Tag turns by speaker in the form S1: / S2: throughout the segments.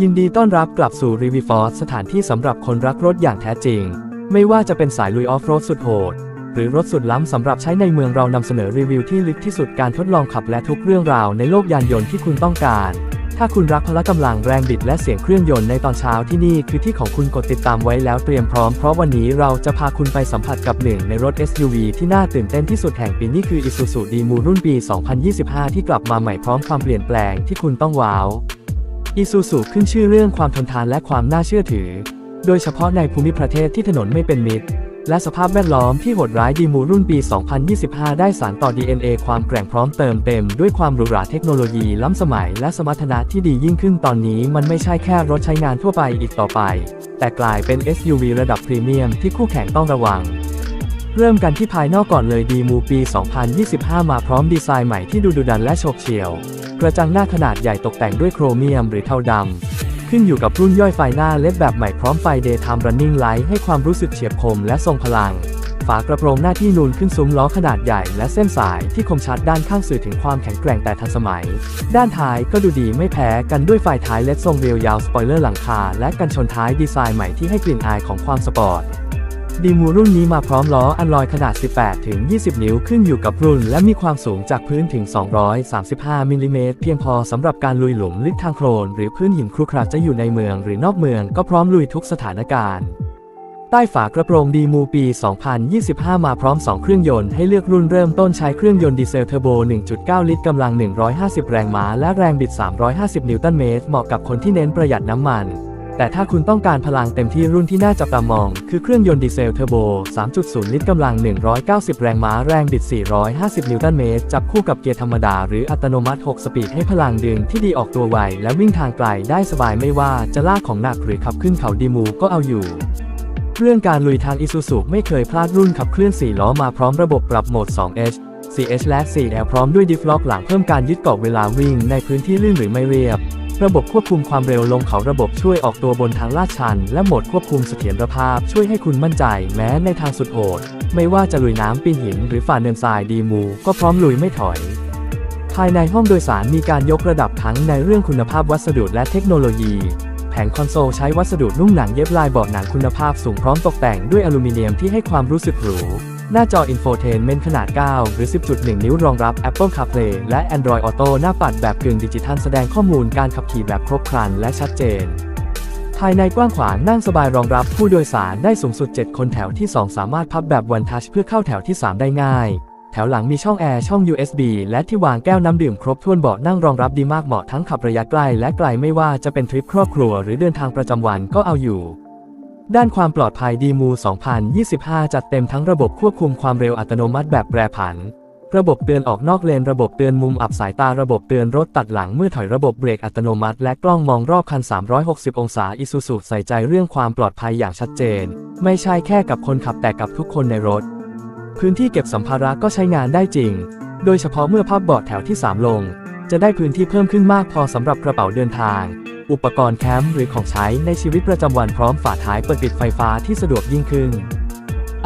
S1: ยินดีต้อนรับกลับสู่รีวิวฟอร์สถานที่สำหรับคนรักรถอย่างแท้จริง ไม่ว่าจะเป็นสายลุยออฟโรดสุดโหด หรือรถสุดล้ำสำหรับใช้ในเมืองเรานำเสนอรีวิวที่ลึกที่สุดการทดลองขับและทุกเรื่องราวในโลกยานยนต์ที่คุณต้องการ ถ้าคุณรักพละกำลังแรงบิดและเสียงเครื่องยนต์ในตอนเช้าที่นี่คือที่ของคุณกดติดตามไว้แล้วเตรียมพร้อมเพราะวันนี้เราจะพาคุณไปสัมผัสกับหนึ่งในรถ SUV ที่น่าตื่นเต้นที่สุดแห่งปีนี้คือ Isuzu D-Mu รุ่นปี 2025 ที่กลับมาใหม่พร้อมความเปลี่ยนแปลงที่คุณต้องว้าว อีซูซูขึ้นชื่อเรื่องความทนทานและความน่าเชื่อถือ โดยเฉพาะในภูมิประเทศที่ถนนไม่เป็นมิตร และสภาพแวดล้อมที่โหดร้ายดีมูรุ่นปี 2025 ได้สารต่อ DNA ความแกร่งพร้อมเติมเต็มด้วยความหรูหราเทคโนโลยีล้ำสมัยและสมรรถนะที่ดียิ่งขึ้นตอนนี้มันไม่ใช่แค่รถใช้งานทั่วไปอีกต่อไป แต่กลายเป็น SUV ระดับพรีเมียมที่คู่แข่งต้องระวัง เริ่มกันที่ภายนอกก่อนเลยดีมูปี 2025 มาพร้อมดีไซน์ใหม่ที่ดูดุดันและโฉบเฉี่ยว กระจังหน้าขนาดใหญ่ตกแต่งด้วยโครเมียมหรือเทาดำ ขึ้นอยู่กับรุ่นย่อยไฟหน้าเลดแบบใหม่พร้อมไฟ Daytime Running Light ให้ความรู้สึกเฉียบคมและทรงพลัง ฝากระโปรงหน้าที่นูนขึ้นซุ้มล้อขนาดใหญ่และเส้นสายที่คมชัดด้านข้างสื่อถึงความแข็งแกร่งแต่ทันสมัย ด้านท้ายก็ดูดีไม่แพ้กันด้วยไฟท้ายเล็ดทรงเรียวยาวสปอยเลอร์หลังคาและกันชนท้ายดีไซน์ใหม่ที่ให้กลิ่นอายของความสปอร์ต ดีมูรุ่นนี้มาพร้อมล้ออันลอยขนาด 18 ถึง 20 นิ้วขึ้นอยู่กับรุ่น และมีความสูงจากพื้นถึง 235 มิลลิเมตรเพียงพอสำหรับการลุยหลุมลึกทางโคลนหรือพื้นหินครุขระจะอยู่ในเมืองหรือนอกเมืองก็พร้อมลุยทุกสถานการณ์ ใต้ฝากระโปรงดีมูปี 2025 มาพร้อม 2 เครื่องยนต์ให้เลือกรุ่นเริ่มต้นใช้เครื่องยนต์ดีเซลเทอร์โบ 1.9 ลิตรกำลัง 150 แรงม้าและแรงบิด 350 นิวตันเมตรเหมาะกับคนที่เน้นประหยัดน้ำมัน แต่ถ้าคุณต้องการพลังเต็มที่รุ่นที่น่าจับตามอง คือเครื่องยนต์ดีเซลเทอร์โบ 3.0 ลิตรกำลัง 190 แรงม้าแรงบิด 450 นิวตันเมตร จับคู่กับเกียร์ธรรมดาหรืออัตโนมัติ 6 สปีดให้พลังดึงที่ดีออกตัวไว และวิ่งทางไกลได้สบายไม่ว่าจะลากของหนักหรือขับขึ้นเขาดีมูก็เอาอยู่เรื่องการลุยทาง Isuzu ไม่เคยพลาดรุ่นขับเคลื่อน 4 ล้อมาพร้อมระบบปรับโหมด 2H 4H และ 4L พร้อมด้วยดิฟล็อกหลังเพิ่มการยึดเกาะเวลาวิ่งในพื้นที่ลื่นหรือไม่เรียบ ระบบควบคุมความเร็วลงเขาระบบช่วยออกตัวบนทางลาดชัน และโหมดควบคุมเสถียรภาพช่วยให้คุณมั่นใจแม้ในทางสุดโหด ไม่ว่าจะลุยน้ำปีนหิน หรือฝ่าเนินทรายดีมู ก็พร้อมลุยไม่ถอย ภายในห้องโดยสารมีการยกระดับทั้งในเรื่องคุณภาพวัสดุและเทคโนโลยี แผงคอนโซลใช้วัสดุนุ่มหนังเย็บลายเบาะหนังคุณภาพสูงพร้อมตกแต่งด้วยอลูมิเนียมที่ให้ความรู้สึกหรู หน้าจออินโฟเทนเมนต์ขนาด 9 หรือ 10.1 นิ้วรองรับ Apple CarPlay และ Android Auto หน้าปัดแบบกึ่งดิจิทัลแสดงข้อมูลการขับขี่แบบครบครันและชัดเจน ภายในกว้างขวางนั่งสบายรองรับผู้โดยสารได้สูงสุด 7 คนแถวที่ 2 สามารถพับแบบ One Touch เพื่อเข้าแถวที่ 3 ได้ง่ายแถวหลังมีช่องแอร์ช่อง USB และที่วางแก้วน้ำดื่มครบถ้วนเบาะนั่งรองรับดีมากเหมาะทั้งขับระยะใกล้และไกลไม่ว่าจะเป็นทริปครอบครัวหรือเดินทางประจำวันก็เอาอยู่ ด้านความปลอดภัยดีมู2025 จัดเต็มทั้งระบบควบคุมความเร็วอัตโนมัติแบบแปรผัน ระบบเตือนออกนอกเลน ระบบเตือนมุมอับสายตา ระบบเตือนรถตัดหลังเมื่อถอย ระบบเบรกอัตโนมัติ และกล้องมองรอบคัน 360 องศา อิซูซูใส่ใจเรื่องความปลอดภัยอย่างชัดเจน ไม่ใช่แค่กับคนขับแต่กับทุกคนในรถ พื้นที่เก็บสัมภาระก็ใช้งานได้จริง โดยเฉพาะเมื่อพับเบาะแถวที่ 3 ลง จะได้พื้นที่เพิ่มขึ้นมากพอสำหรับกระเป๋าเดินทาง อุปกรณ์แคมป์หรือของใช้ในชีวิตประจำวันพร้อมฝาท้ายเปิดปิดไฟฟ้าที่สะดวกยิ่งขึ้น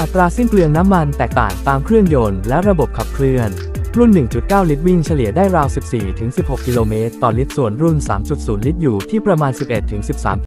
S1: อัตราสิ้นเปลืองน้ำมันแตกต่างตามเครื่องยนต์และระบบขับเคลื่อน รุ่น 1.9 ลิตรวิ่งเฉลี่ยได้ราว 14-16 กิโลเมตรต่อลิตรส่วนรุ่น 3.0 ลิตรอยู่ที่ประมาณ 11-13